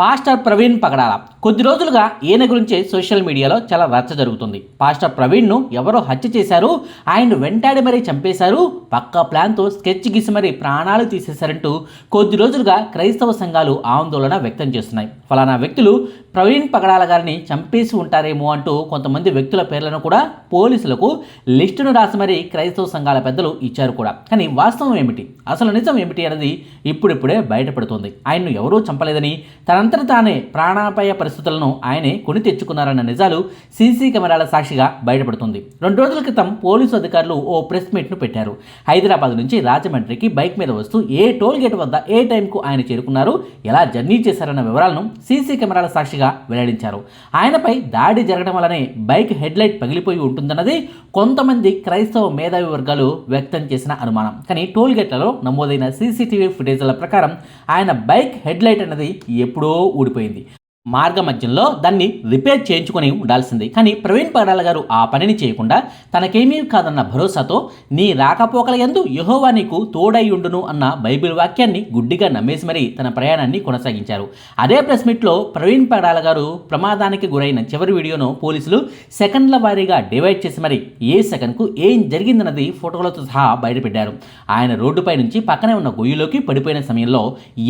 Pastor Praveen పగడాల. కొద్ది రోజులుగా ఈయన గురించి సోషల్ మీడియాలో చాలా రచ్చ జరుగుతుంది. పాస్టర్ ప్రవీణ్ను ఎవరో హత్య చేశారు ఆయన వెంటాడి మరీ చంపేశారు పక్కా ప్లాన్తో స్కెచ్ గీసి మరీ ప్రాణాలు తీసేశారంటూ కొద్ది రోజులుగా క్రైస్తవ సంఘాలు ఆందోళన వ్యక్తం చేస్తున్నాయి. ఫలానా వ్యక్తులు ప్రవీణ్ పగడాల గారిని చంపేసి ఉంటారేమో అంటూ కొంతమంది వ్యక్తుల పేర్లను కూడా పోలీసులకు లిస్టును రాసి మరీ క్రైస్తవ సంఘాల పెద్దలు ఇచ్చారు కూడా. కానీ వాస్తవం ఏమిటి? అసలు నిజం ఏమిటి అనేది ఇప్పుడిప్పుడే బయటపడుతుంది. ఆయన్ను ఎవరూ చంపలేదని తన తనంతట తానే ప్రాణాపాయ పరిస్థితులను ఆయనే కొని తెచ్చుకున్నారన్న నిజాలు సీసీ కెమెరాల సాక్షిగా బయటపడుతుంది. రెండు రోజుల క్రితం పోలీసు అధికారులు ఓ ప్రెస్ మీట్ను పెట్టారు. హైదరాబాద్ నుంచి రాజమండ్రికి బైక్ మీద వస్తూ ఏ టోల్ గేట్ వద్ద ఏ టైంకు ఆయన చేరుకున్నారు ఎలా జర్నీ చేశారన్న వివరాలను సీసీ కెమెరాల సాక్షిగా వెల్లడించారు. ఆయనపై దాడి జరగడం వల్లనే బైక్ హెడ్లైట్ పగిలిపోయి ఉంటుందన్నది కొంతమంది క్రైస్తవ మేధావి వర్గాలు వ్యక్తం చేసిన అనుమానం. కానీ టోల్ గేట్లలో నమోదైన సీసీటీవీ ఫుటేజ్ల ప్రకారం ఆయన బైక్ హెడ్లైట్ అన్నది ఎప్పుడో ఊడిపోయింది. మార్గ మధ్యంలో దాన్ని రిపేర్ చేయించుకొని ఉండాల్సింది. కానీ ప్రవీణ్ పగడాల గారు ఆ పనిని చేయకుండా తనకేమీ కాదన్న భరోసాతో నీ రాకపోకల యందు యహోవా నీకు తోడైయుండును అన్న బైబిల్ వాక్యాన్ని గుడ్డిగా నమ్మేసి మరీ తన ప్రయాణాన్ని కొనసాగించారు. అదే ప్రెస్ మీట్లో ప్రవీణ్ పగడాల గారు ప్రమాదానికి గురైన చివరి వీడియోను పోలీసులు సెకండ్ల వారీగా డివైడ్ చేసి మరి ఏ సెకండ్కు ఏం జరిగిందన్నది ఫోటోలతో సహా బయటపెట్టారు. ఆయన రోడ్డుపై నుంచి పక్కనే ఉన్న గొయ్యిలోకి పడిపోయిన సమయంలో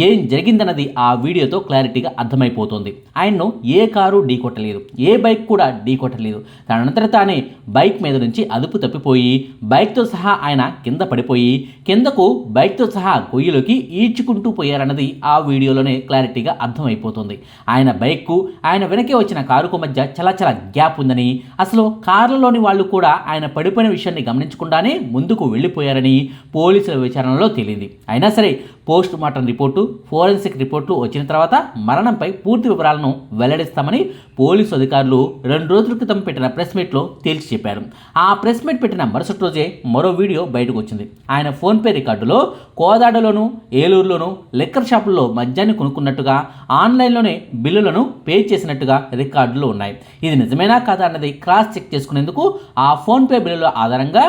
ఏం జరిగిందన్నది ఆ వీడియోతో క్లారిటీగా అర్థమైపోతుంది. ఆయన్ను ఏ కారు ఢీకొట్టలేదు ఏ బైక్ కూడా ఢీకొట్టలేదు తనంతట తానే బైక్ మీద నుంచి అదుపు తప్పిపోయి బైక్తో సహా ఆయన కింద పడిపోయి కిందకు బైక్తో సహా గొయ్యిలోకి ఈడ్చుకుంటూ పోయారన్నది ఆ వీడియోలోనే క్లారిటీగా అర్థమైపోతుంది. ఆయన బైక్కు ఆయన వెనకే వచ్చిన కారుకు మధ్య చలచల గ్యాప్ ఉందని అసలు కార్లలోని వాళ్ళు కూడా ఆయన పడిపోయిన విషయాన్ని గమనించకుండానే ముందుకు వెళ్ళిపోయారని పోలీసుల విచారణలో తేలింది. అయినా సరే post mortem report forensic report వచ్చిన తర్వాత మరణంపై పూర్తి వివరాలు వివరాలను వెల్లడిస్తామని పోలీసు అధికారులు రెండు రోజుల క్రితం పెట్టిన ప్రెస్ మీట్లో తేల్చి చెప్పారు. ఆ ప్రెస్ మీట్ పెట్టిన మరుసటి రోజే మరో వీడియో బయటకు వచ్చింది. ఆయన ఫోన్పే రికార్డులో కోదాడలోను ఏలూరులోను లెక్కర్ షాపుల్లో మద్యాన్ని కొనుక్కున్నట్టుగా ఆన్లైన్లోనే బిల్లులను పే చేసినట్టుగా రికార్డులు ఉన్నాయి. ఇది నిజమేనా కాదా అన్నది క్రాస్ చెక్ చేసుకునేందుకు ఆ ఫోన్పే బిల్లుల ఆధారంగా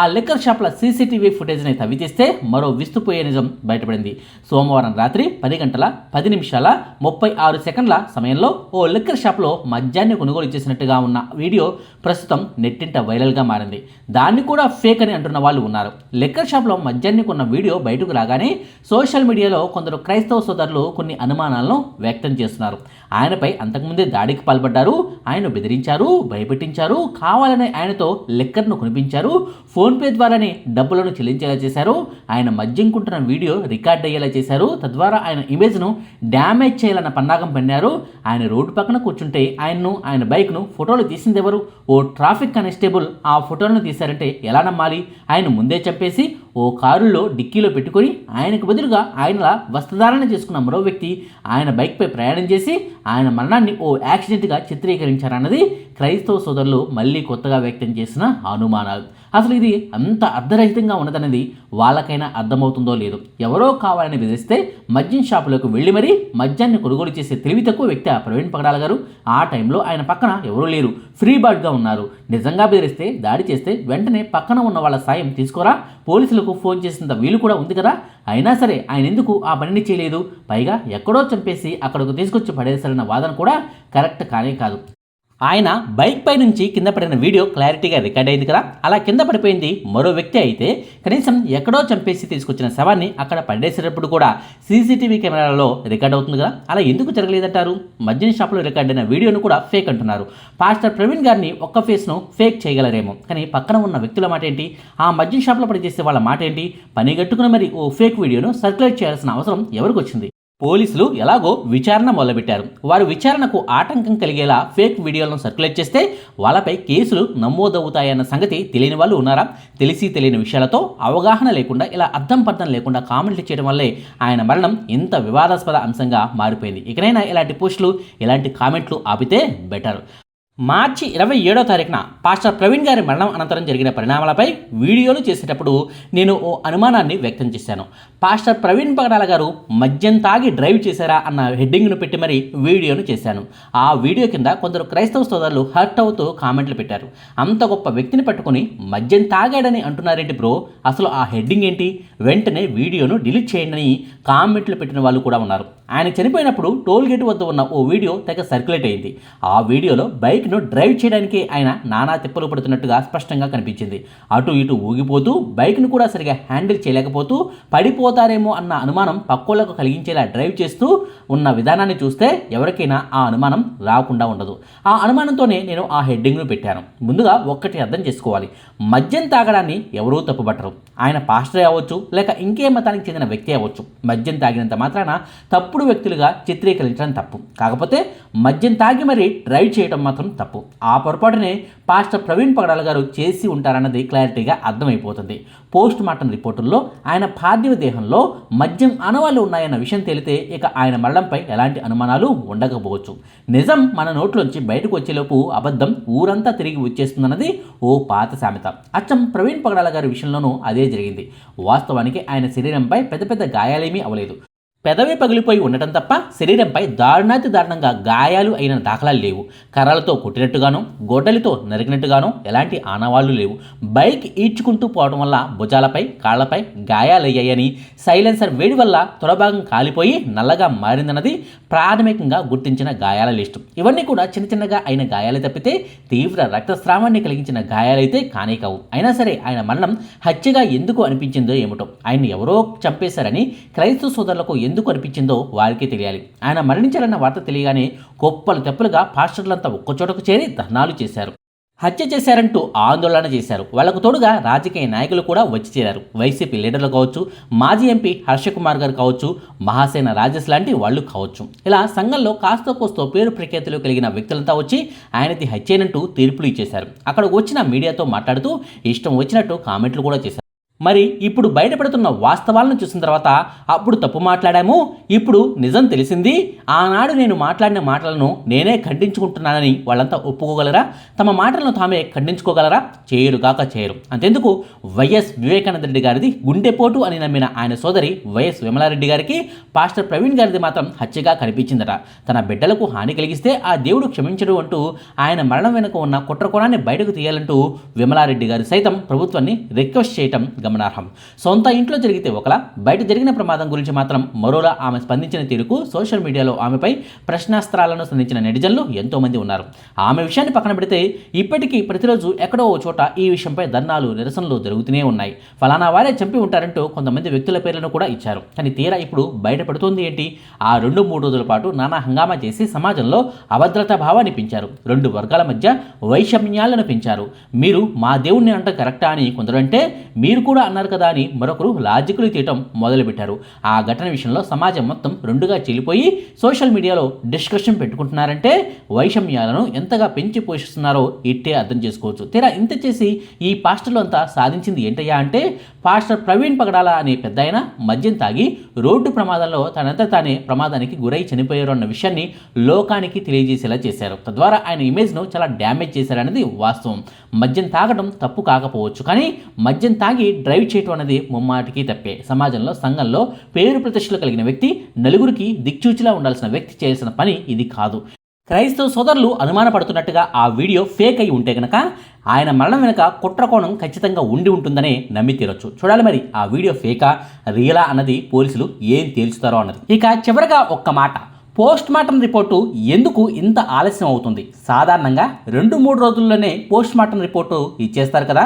ఆ లిక్కర్ షాప్ల సీసీటీవీ ఫుటేజ్ని తవ్వితీస్తే మరో విస్తుపోయే నిజం బయటపడింది. సోమవారం రాత్రి పది గంటల పది నిమిషాల ముప్పై ఆరు సెకండ్ల సమయంలో ఓ లిక్కర్ షాప్లో మద్యాన్ని కొనుగోలు చేసినట్టుగా ఉన్న వీడియో ప్రస్తుతం నెట్టింట వైరల్గా మారింది. దాన్ని కూడా ఫేక్ అని అంటున్న వాళ్ళు ఉన్నారు. లిక్కర్ షాప్లో మద్యాన్ని కొన్న వీడియో బయటకు రాగానే సోషల్ మీడియాలో కొందరు క్రైస్తవ సోదరులు కొన్ని అనుమానాలను వ్యక్తం చేస్తున్నారు. ఆయనపై అంతకుముందే దాడికి పాల్పడ్డారు ఆయన బెదిరించారు భయపెట్టించారు కావాలని ఆయనతో లిక్కర్ను కొనిపించారు ఫోన్పే ద్వారానే డబ్బులను చెల్లించేలా చేశారు ఆయన మద్యం కుంటున్న వీడియో రికార్డ్ అయ్యేలా చేశారు తద్వారా ఆయన ఇమేజ్ను డ్యామేజ్ చేయాలన్న పన్నాగం పన్నారు ఆయన రోడ్డు పక్కన కూర్చుంటే ఆయన్ను ఆయన బైక్ను ఫోటోలు తీసింది ఎవరు ఓ ట్రాఫిక్ కానిస్టేబుల్ ఆ ఫోటోలను తీశారంటే ఎలా నమ్మాలి? ఆయన ముందే చంపేసి ఓ కారులో డిక్కీలో పెట్టుకొని ఆయనకు బదులుగా ఆయనలా వస్త్రధారణ చేసుకున్న మరో వ్యక్తి ఆయన బైక్పై ప్రయాణం చేసి ఆయన మరణాన్ని ఓ యాక్సిడెంట్గా చిత్రీకరించారన్నది క్రైస్తవ సోదరులు మళ్ళీ కొత్తగా వ్యక్తం చేసిన అనుమానాలు. అసలు ఇది అంత అర్ధరహితంగా ఉన్నదనేది వాళ్ళకైనా అర్థమవుతుందో లేదో. ఎవరో కావాలని బెదిరిస్తే మద్యం షాపులకు వెళ్ళి మరీ మద్యాన్ని కొనుగోలు చేసే తెలివి తక్కువ వ్యక్తి ఆ ప్రవీణ్ పగడాల గారు. ఆ టైంలో ఆయన పక్కన ఎవరూ లేరు. ఫ్రీ బర్డ్గా ఉన్నారు. నిజంగా బెదిరిస్తే దాడి చేస్తే వెంటనే పక్కన ఉన్న వాళ్ళ సాయం తీసుకోరా? పోలీసులు పోలీసులకు ఫోన్ చేసినంత వీలు కూడా ఉంది కదా? అయినా సరే ఆయన ఎందుకు ఆ పనిని చేయలేదు? పైగా ఎక్కడో చంపేసి అక్కడకు తీసుకొచ్చి పడేశారన్న వాదన కూడా కరెక్ట్ కానే కాదు. ఆయన బైక్ పై నుంచి కింద పడిన వీడియో క్లారిటీగా రికార్డ్ అయింది కదా? అలా కింద పడిపోయింది మరో వ్యక్తి అయితే కనీసం ఎక్కడో చంపేసి తీసుకొచ్చిన శవాన్ని అక్కడ పడేసేటప్పుడు కూడా సీసీటీవీ కెమెరాలలో రికార్డ్ అవుతుంది కదా? అలా ఎందుకు జరగలేదంటారు? మద్యం షాప్లో రికార్డ్ అయిన వీడియోను కూడా ఫేక్ అంటున్నారు. పాస్టర్ ప్రవీణ్ గారిని ఒక్క ఫేస్ను ఫేక్ చేయగలరేమో. కానీ పక్కన ఉన్న వ్యక్తుల మాట ఏంటి? ఆ మద్యం షాప్లో పనిచేసే వాళ్ళ మాట ఏంటి? పని గట్టుకుని మరి ఓ ఫేక్ వీడియోను సర్క్యులేట్ చేయాల్సిన అవసరం ఎవరికి వచ్చింది? పోలీసులు ఎలాగో విచారణ మొదలుపెట్టారు. వారు విచారణకు ఆటంకం కలిగేలా ఫేక్ వీడియోలను సర్క్యులేట్ చేస్తే వాళ్ళపై కేసులు నమోదవుతాయన్న సంగతి తెలియని వాళ్ళు ఉన్నారా? తెలిసి తెలియని విషయాలతో అవగాహన లేకుండా ఇలా అర్థం పర్థం లేకుండా కామెంట్లు చేయడం వల్లే ఆయన మరణం ఇంత వివాదాస్పద అంశంగా మారిపోయింది. ఇకనైనా ఇలాంటి పోస్టులు ఇలాంటి కామెంట్లు ఆపితే బెటర్. మార్చి ఇరవై ఏడో తారీఖున పాస్టర్ ప్రవీణ్ గారి మరణం అనంతరం జరిగిన పరిణామాలపై వీడియోలు చేసేటప్పుడు నేను ఓ అనుమానాన్ని వ్యక్తం చేశాను. పాస్టర్ ప్రవీణ్ పగడాల గారు మద్యం తాగి డ్రైవ్ చేశారా అన్న హెడ్డింగ్ను పెట్టి మరి వీడియోను చేశాను. ఆ వీడియో కింద కొందరు క్రైస్తవ సోదరులు హర్ట్ అవుతూ కామెంట్లు పెట్టారు. అంత గొప్ప వ్యక్తిని పట్టుకుని మద్యం తాగాడని అంటున్నారేంటి బ్రో? అసలు ఆ హెడ్డింగ్ ఏంటి? వెంటనే వీడియోను డిలీట్ చేయండి కామెంట్లు పెట్టిన వాళ్ళు కూడా ఉన్నారు. ఆయన చనిపోయినప్పుడు టోల్ గేట్ వద్ద ఉన్న ఓ వీడియో తెగ సర్క్యులేట్ అయింది. ఆ వీడియోలో బైక్ బైక్ను డ్రైవ్ చేయడానికి ఆయన నానా తిప్పలు పడుతున్నట్టుగా స్పష్టంగా కనిపించింది. అటు ఇటు ఊగిపోతూ బైక్ను కూడా సరిగా హ్యాండిల్ చేయలేకపోతూ పడిపోతారేమో అన్న అనుమానం పక్కోళ్ళకు కలిగించేలా డ్రైవ్ చేస్తూ ఉన్న విధానాన్ని చూస్తే ఎవరికైనా ఆ అనుమానం రాకుండా ఉండదు. ఆ అనుమానంతోనే నేను ఆ హెడ్డింగ్ను పెట్టాను. ముందుగా ఒక్కటి అర్థం చేసుకోవాలి. మద్యం తాగడాన్ని ఎవరూ తప్పుపట్టరు. ఆయన పాస్టర్ అవ్వచ్చు లేక ఇంకే మతానికి చెందిన వ్యక్తి అవ్వచ్చు. మద్యం తాగినంత మాత్రాన తప్పుడు వ్యక్తులుగా చిత్రీకరించడం తప్పు. కాకపోతే మద్యం తాగి మరీ డ్రైవ్ చేయడం మాత్రం తప్పు. ఆ పొరపాటునే పాస్టర్ ప్రవీణ్ పగడాల గారు చేసి ఉంటారన్నది క్లారిటీగా అర్థమైపోతుంది. పోస్ట్ మార్టం రిపోర్టుల్లో ఆయన పార్థివ దేహంలో మద్యం అనవాళ్ళు ఉన్నాయన్న విషయం తెలితే ఇక ఆయన మరణంపై ఎలాంటి అనుమానాలు ఉండకపోవచ్చు. నిజం మన నోట్లోంచి బయటకు వచ్చేలోపు అబద్ధం ఊరంతా తిరిగి వచ్చేస్తుందన్నది ఓ పాత సామెత. అచ్చం ప్రవీణ్ పగడాల గారి విషయంలోనూ అదే జరిగింది. వాస్తవానికి ఆయన శరీరంపై పెద్ద పెద్ద గాయాలేమీ అవలేదు. పెదవి పగిలిపోయి ఉండటం తప్ప శరీరంపై దారుణాతి దారుణంగా గాయాలు అయిన దాఖలాలు లేవు. కర్రలతో కొట్టినట్టుగానో గొడ్డలితో నరికినట్టుగానో ఎలాంటి ఆనవాళ్ళు లేవు. బైక్ ఈడ్చుకుంటూ పోవడం వల్ల భుజాలపై కాళ్ళపై గాయాలయ్యాయని సైలెన్సర్ వేడి వల్ల తొడభాగం కాలిపోయి నల్లగా మారిందన్నది ప్రాథమికంగా గుర్తించిన గాయాల లిస్టు. ఇవన్నీ కూడా చిన్న చిన్నగా అయిన గాయాలు తప్పితే తీవ్ర రక్తస్రావాన్ని కలిగించిన గాయాలైతే కానే కావు. అయినా సరే ఆయన మరణం హత్యగా ఎందుకు అనిపించిందో ఏమిటో ఆయన ఎవరో చంపేశారని క్రైస్తవ సోదరులకు ఎందుకు అనిపించిందో వారికి తెలియాలి. ఆయన మరణించాలన్న వార్త తెలియగానే గొప్పలు తెప్పలుగా పాస్టర్లంతా ఒక్కచోటకు చేరి ధర్నాలు చేశారు. హత్య చేశారంటూ ఆందోళన చేశారు. వాళ్ళకు తోడుగా రాజకీయ నాయకులు కూడా వచ్చి చేరారు. వైసీపీ లీడర్లు కావచ్చు మాజీ ఎంపీ హర్షకుమార్ గారు కావచ్చు మహాసేన రాజేష్ లాంటి వాళ్ళు కావచ్చు. ఇలా సంఘంలో కాస్త కోస్తో పేరు ప్రఖ్యాతులు కలిగిన వ్యక్తులంతా వచ్చి ఆయనది హత్యేనంటూ తీర్పులు ఇచ్చేశారు. అక్కడ వచ్చిన మీడియాతో మాట్లాడుతూ ఇష్టం వచ్చినట్టు కామెంట్లు కూడా చేశారు. మరి ఇప్పుడు బయటపడుతున్న వాస్తవాలను చూసిన తర్వాత అప్పుడు తప్పు మాట్లాడాము? ఇప్పుడు నిజం తెలిసింది. ఆనాడు నేను మాట్లాడిన మాటలను నేనే ఖండించుకుంటున్నానని వాళ్ళంతా ఒప్పుకోగలరా? తమ మాటలను తామే ఖండించుకోగలరా? చేయరుగాక చేయరు. అంతెందుకు? వైఎస్ వివేకానంద రెడ్డి గారిది గుండెపోటు అని నమ్మిన ఆయన సోదరి వైఎస్ విమలారెడ్డి గారికి పాస్టర్ ప్రవీణ్ గారిది మాత్రం హత్యగా కనిపించిందట. తన బిడ్డలకు హాని కలిగిస్తే ఆ దేవుడు క్షమించడు అంటూ ఆయన మరణం వెనుక ఉన్న కుట్రకోణాన్ని బయటకు తీయాలంటూ విమలారెడ్డి గారు సైతం ప్రభుత్వాన్ని రిక్వెస్ట్ చేయటం గమనార్హం. సొంత ఇంట్లో జరిగితే ఒకలా బయట జరిగిన ప్రమాదం గురించి మాత్రం మరోలా ఆమె స్పందించిన తీరుకు సోషల్ మీడియాలో ఆమెపై ప్రశ్నాస్త్రాలను సంధించిన నెటిజన్లు ఎంతో మంది ఉన్నారు. ఆమె విషయాన్ని పక్కన పెడితే ఇప్పటికీ ప్రతిరోజు ఎక్కడో ఓ చోట ఈ విషయంపై ధర్నాలు నిరసనలు జరుగుతూనే ఉన్నాయి. ఫలానా వారే చంపి ఉంటారంటూ కొంతమంది వ్యక్తుల పేర్లను కూడా ఇచ్చారు. కానీ తీరా ఇప్పుడు బయటపడుతోంది ఏంటి? ఆ రెండు మూడు రోజుల పాటు నానా హంగామా చేసి సమాజంలో అభద్రతా భావాన్ని పెంచారు. రెండు వర్గాల మధ్య వైషమ్యాలను పెంచారు. మీరు మా దేవుణ్ణి అంట కరెక్టా అని కొందరంటే మీరు కూడా కూడా అన్నారు కదా అని మరొకరు లాజికలు తీయటం మొదలుపెట్టారు. ఆ ఘటన విషయంలో సమాజం మొత్తం రెండుగా చెల్లిపోయి సోషల్ మీడియాలో డిస్కషన్ పెట్టుకుంటున్నారంటే వైషమ్యాలను ఎంతగా పెంచి పోషిస్తున్నారో ఇట్టే అర్థం చేసుకోవచ్చు. తీరా ఇంత చేసి ఈ పాస్టర్లు అంతా సాధించింది ఏంటయ్యా అంటే పాస్టర్ ప్రవీణ్ పగడాల అనే పెద్ద ఆయన మద్యం తాగి రోడ్డు ప్రమాదంలో తనంతా తానే ప్రమాదానికి గురై చనిపోయారు అన్న విషయాన్ని లోకానికి తెలియజేసేలా చేశారు. తద్వారా ఆయన ఇమేజ్ను చాలా డ్యామేజ్ చేశారనేది వాస్తవం. మద్యం తాగడం తప్పు కాకపోవచ్చు కానీ మద్యం తాగి డ్రైవ్ చేయటం అనేది ముమ్మాటికి తప్పే. సమాజంలో సంఘంలో పేరు ప్రతిష్టలు కలిగిన వ్యక్తి నలుగురికి దిక్చూచిలా ఉండాల్సిన వ్యక్తి చేయాల్సిన పని ఇది కాదు. క్రైస్తవ సోదరులు అనుమానపడుతున్నట్టుగా ఆ వీడియో ఫేక్ అయి ఉంటే కనుక ఆయన మరణం వెనుక కుట్రకోణం ఖచ్చితంగా ఉండి ఉంటుందనే నమ్మి తీరొచ్చు. చూడాలి మరి ఆ వీడియో ఫేకా రియలా అన్నది పోలీసులు ఏం తేల్చుతారో అన్నది. ఇక చివరగా ఒక్క మాట. పోస్ట్ మార్టం రిపోర్టు ఎందుకు ఇంత ఆలస్యం అవుతుంది? సాధారణంగా రెండు మూడు రోజుల్లోనే పోస్ట్ మార్టం రిపోర్టు ఇచ్చేస్తారు కదా.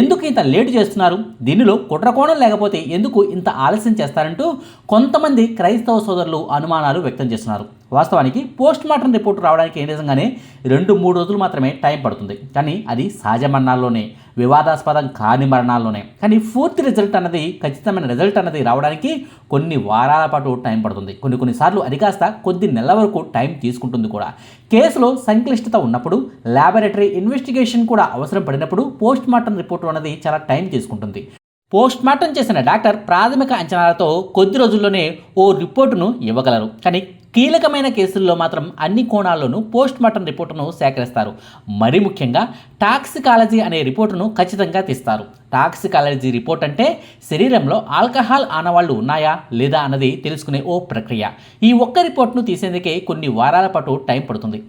ఎందుకు ఇంత లేటు చేస్తున్నారు? దీనిలో కుట్రకోణం లేకపోతే ఎందుకు ఇంత ఆలస్యం చేస్తారంటూ కొంతమంది క్రైస్తవ సోదరులు అనుమానాలు వ్యక్తం చేస్తున్నారు. వాస్తవానికి పోస్ట్ మార్టం రిపోర్ట్ రావడానికి ఏ నిజంగానే రెండు మూడు రోజులు మాత్రమే టైం పడుతుంది. కానీ అది సహజమన్నాల్లోనే వివాదాస్పదం కాని మరణాల్లోనే. కానీ పూర్తి రిజల్ట్ అన్నది ఖచ్చితమైన రిజల్ట్ అన్నది రావడానికి కొన్ని వారాల పాటు టైం పడుతుంది. కొన్ని కొన్నిసార్లు అది కాస్త కొద్ది నెలల వరకు టైం తీసుకుంటుంది కూడా. కేసులో సంక్లిష్టత ఉన్నప్పుడు ల్యాబొరేటరీ ఇన్వెస్టిగేషన్ కూడా అవసరం పడినప్పుడు పోస్ట్ మార్టం రిపోర్ట్ అన్నది చాలా టైం తీసుకుంటుంది. పోస్ట్ మార్టం చేసిన డాక్టర్ ప్రాథమిక అంచనాలతో కొద్ది రోజుల్లోనే ఓ రిపోర్టును ఇవ్వగలరు. కానీ కీలకమైన కేసుల్లో మాత్రం అన్ని కోణాల్లోనూ పోస్ట్ మార్టం రిపోర్టును సేకరిస్తారు. మరి ముఖ్యంగా టాక్సికాలజీ అనే రిపోర్టును ఖచ్చితంగా తీస్తారు. టాక్సికాలజీ రిపోర్ట్ అంటే శరీరంలో ఆల్కహాల్ ఆనవాళ్ళు ఉన్నాయా లేదా అన్నది తెలుసుకునే ఓ ప్రక్రియ. ఈ ఒక్క రిపోర్ట్ను తీసేందుకే కొన్ని వారాల పాటు టైం పడుతుంది.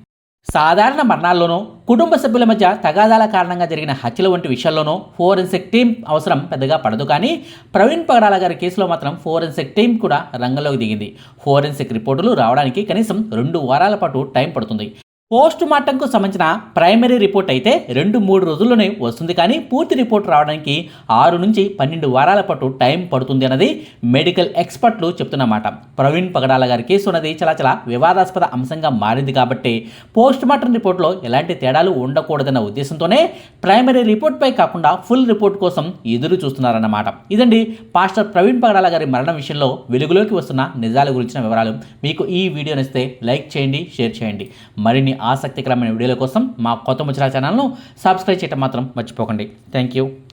సాధారణ మరణాల్లోనో కుటుంబ సభ్యుల మధ్య తగాదాల కారణంగా జరిగిన హత్యల వంటి విషయాల్లోనో ఫోరెన్సిక్ టీం అవసరం పెద్దగా పడదు కానీ ప్రవీణ్ పగడాల గారి కేసులో మాత్రం ఫోరెన్సిక్ టీం కూడా రంగంలోకి దిగింది. ఫోరెన్సిక్ రిపోర్టులు రావడానికి కనీసం రెండు వారాల పాటు టైం పడుతుంది. పోస్ట్ మార్టంకు సంబంధించిన ప్రైమరీ రిపోర్ట్ అయితే రెండు మూడు రోజుల్లోనే వస్తుంది కానీ పూర్తి రిపోర్ట్ రావడానికి ఆరు నుంచి పన్నెండు వారాల పాటు టైం పడుతుంది అన్నది మెడికల్ ఎక్స్పర్ట్లు చెప్తున్నమాట. ప్రవీణ్ పగడాల గారి కేసు అన్నది చాలా చాలా వివాదాస్పద అంశంగా మారింది కాబట్టి పోస్ట్ మార్టం రిపోర్ట్లో ఎలాంటి తేడాలు ఉండకూడదన్న ఉద్దేశంతోనే ప్రైమరీ రిపోర్ట్పై కాకుండా ఫుల్ రిపోర్ట్ కోసం ఎదురు చూస్తున్నారన్నమాట. ఇదండి పాస్టర్ ప్రవీణ్ పగడాల గారి మరణం విషయంలో వెలుగులోకి వస్తున్న నిజాల గురించిన వివరాలు. మీకు ఈ వీడియో నచ్చితే లైక్ చేయండి షేర్ చేయండి. మరిన్ని ఆసక్తికరమైన వీడియోల కోసం మా కొత్త ముచ్చరా ఛానల్ను సబ్స్క్రైబ్ చేయటం మాత్రం మర్చిపోకండి. Thank you